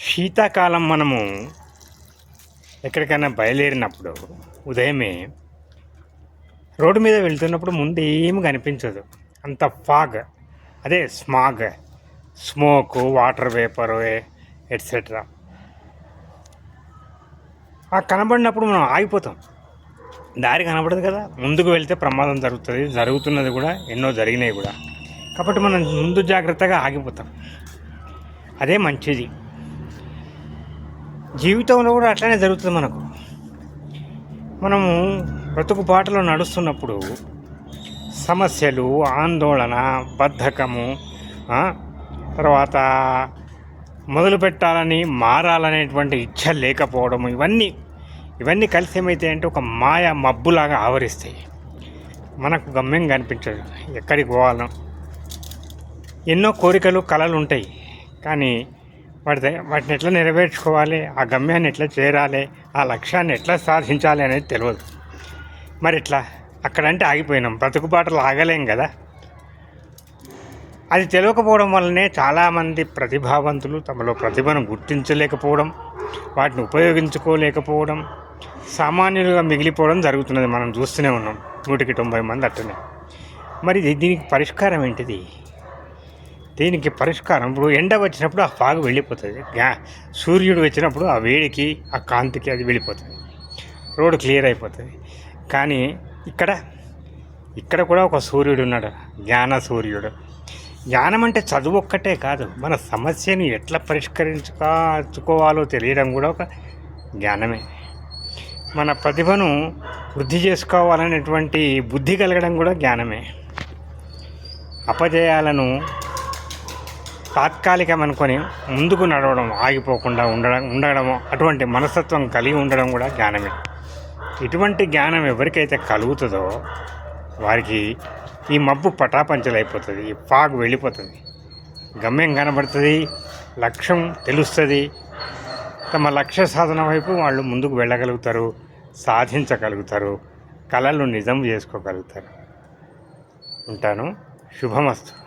శీతాకాలం మనము ఎక్కడికైనా బయలుదేరినప్పుడు ఉదయమే రోడ్డు మీద వెళ్తున్నప్పుడు ముందు ఏమి కనిపించదు. అంత ఫాగ్. అదే smog. Smoke water vapour etcetera ఆ కనబడినప్పుడు మనం ఆగిపోతాం. దారి కనబడదు కదా. ముందుకు వెళ్తే ప్రమాదం జరుగుతుంది. జరుగుతున్నది కూడా ఎన్నో జరిగినాయి కూడా. కాబట్టి మనం ముందు జాగ్రత్తగా ఆగిపోతాం. అదే మంచిది. జీవితంలో కూడా అట్లనే జరుగుతుంది మనకు. మనము బ్రతుకు బాటలో నడుస్తున్నప్పుడు సమస్యలు ఆందోళన బద్ధకము తర్వాత మొదలు పెట్టాలని మారాలనేటువంటి ఇచ్చ లేకపోవడం ఇవన్నీ ఇవన్నీ కలిసి ఏమైతే అంటే ఒక మాయ మబ్బులాగా ఆవరిస్తాయి. మనకు గమ్యం కనిపించదు. ఎక్కడికి పోవాలో ఎన్నో కోరికలు కళలు ఉంటాయి కానీ వాటి వాటిని ఎట్లా నెరవేర్చుకోవాలి? ఆ గమ్యాన్ని ఎట్లా చేరాలి? ఆ లక్ష్యాన్ని ఎట్లా సాధించాలి అనేది తెలియదు మరి ఎట్లా అక్కడంటే ఆగిపోయినాం. బ్రతుకుబాటలు ఆగలేం కదా? అది తెలియకపోవడం వల్లనే చాలామంది ప్రతిభావంతులు తమలో ప్రతిభను గుర్తించలేకపోవడం వాటిని ఉపయోగించుకోలేకపోవడం సామాన్యులుగా మిగిలిపోవడం జరుగుతున్నది మనం చూస్తూనే ఉన్నాం. నూటికి తొంభై మంది అట్టనే మరి ఇది- దీనికి పరిష్కారం ఏంటిది? దీనికి పరిష్కారం ఇప్పుడు ఎండ వచ్చినప్పుడు ఆ ఫాగ్ వెళ్ళిపోతుంది. గ్యా సూర్యుడు వచ్చినప్పుడు ఆ వేడికి ఆ కాంతికి అది వెళ్ళిపోతుంది. రోడ్డు క్లియర్ అయిపోతుంది. కానీ ఇక్కడ ఇక్కడ కూడా ఒక సూర్యుడు ఉన్నాడు. జ్ఞాన సూర్యుడు. జ్ఞానం అంటే చదువు ఒక్కటే కాదు. మన సమస్యను ఎట్లా పరిష్కరించుకోవాలో తెలియడం కూడా ఒక జ్ఞానమే. మన ప్రతిభను వృద్ధి చేసుకోవాలనేటువంటి బుద్ధి కలగడం కూడా జ్ఞానమే. అపజయాలను తాత్కాలికం అనుకొని ముందుకు నడవడం ఆగిపోకుండా ఉండడం ఉండడము అటువంటి మనస్తత్వం కలిగి ఉండడం కూడా జ్ఞానమే. ఇటువంటి జ్ఞానం ఎవరికైతే కలుగుతుందో వారికి ఈ మబ్బు పటాపంచలైపోతుంది ఈ ఫాగ్ వెళ్ళిపోతుంది. గమ్యం కనబడుతుంది లక్ష్యం తెలుస్తుంది. తమ లక్ష్య సాధన వైపు వాళ్ళు ముందుకు వెళ్ళగలుగుతారు సాధించగలుగుతారు కళలు నిజం చేసుకోగలుగుతారు. ఉంటాను. శుభమస్తు.